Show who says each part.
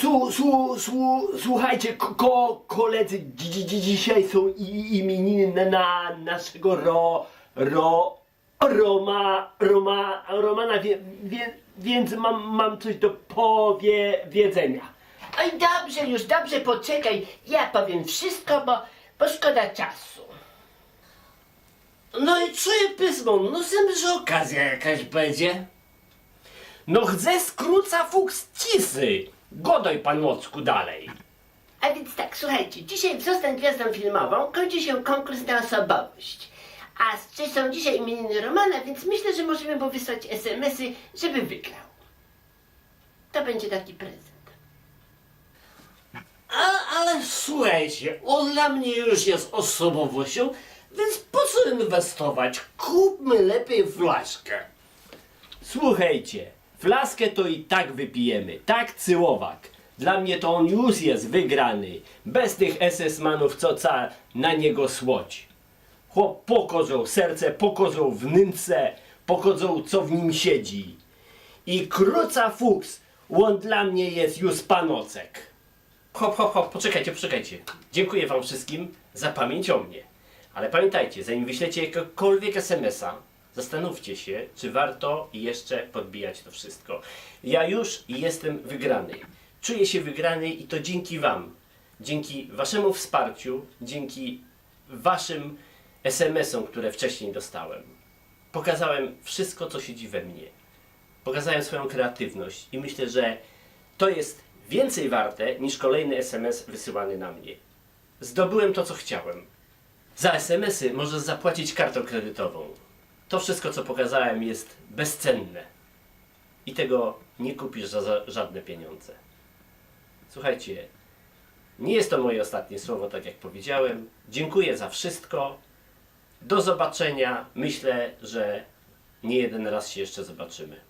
Speaker 1: Su, su, su, su, słuchajcie, ko, ko, koledzy, dzi, dzi, dzi, dzisiaj są i, imieniny na, na naszego ro, ro, Roma, Roma, Romana, wie, wie, więc mam, mam coś do powiedzenia.
Speaker 2: Oj, dobrze, już dobrze, poczekaj. Ja powiem wszystko, bo, bo szkoda czasu.
Speaker 3: No i czuję pismo, no sądzę, że okazja jakaś będzie.
Speaker 1: No chcę skróca fuks cisy. Godoj pan Mocku dalej.
Speaker 2: A więc tak, słuchajcie, dzisiaj w Zostań Gwiazdą Filmową kończy się konkurs na osobowość. A czy są dzisiaj imieniny Romana, więc myślę, że możemy mu wysłać SMS-y, żeby wygrał. To będzie taki prezent.
Speaker 3: A, ale słuchajcie, on dla mnie już jest osobowością, więc po co inwestować? Kupmy lepiej flaszkę.
Speaker 1: Słuchajcie, flaskę to i tak wypijemy, tak cyłowak. Dla mnie to on już jest wygrany, bez tych SS-manów, co ca na niego słodź. Chłop pokozą serce, pokozą wnęce, pokozą co w nim siedzi. I kruca fuks, on dla mnie jest już panocek. Hop, hop, hop, poczekajcie, poczekajcie. Dziękuję wam wszystkim za pamięć o mnie. Ale pamiętajcie, zanim wyślecie jakiegokolwiek SMS-a, zastanówcie się, czy warto jeszcze podbijać to wszystko. Ja już jestem wygrany. Czuję się wygrany i to dzięki wam. Dzięki waszemu wsparciu, dzięki waszym SMS-om, które wcześniej dostałem. Pokazałem wszystko, co siedzi we mnie. Pokazałem swoją kreatywność i myślę, że to jest więcej warte niż kolejny SMS wysyłany na mnie. Zdobyłem to, co chciałem. Za SMS-y możesz zapłacić kartą kredytową. To wszystko, co pokazałem, jest bezcenne. I tego nie kupisz za, żadne pieniądze. Słuchajcie, nie jest to moje ostatnie słowo, tak jak powiedziałem. Dziękuję za wszystko. Do zobaczenia. Myślę, że nie jeden raz się jeszcze zobaczymy.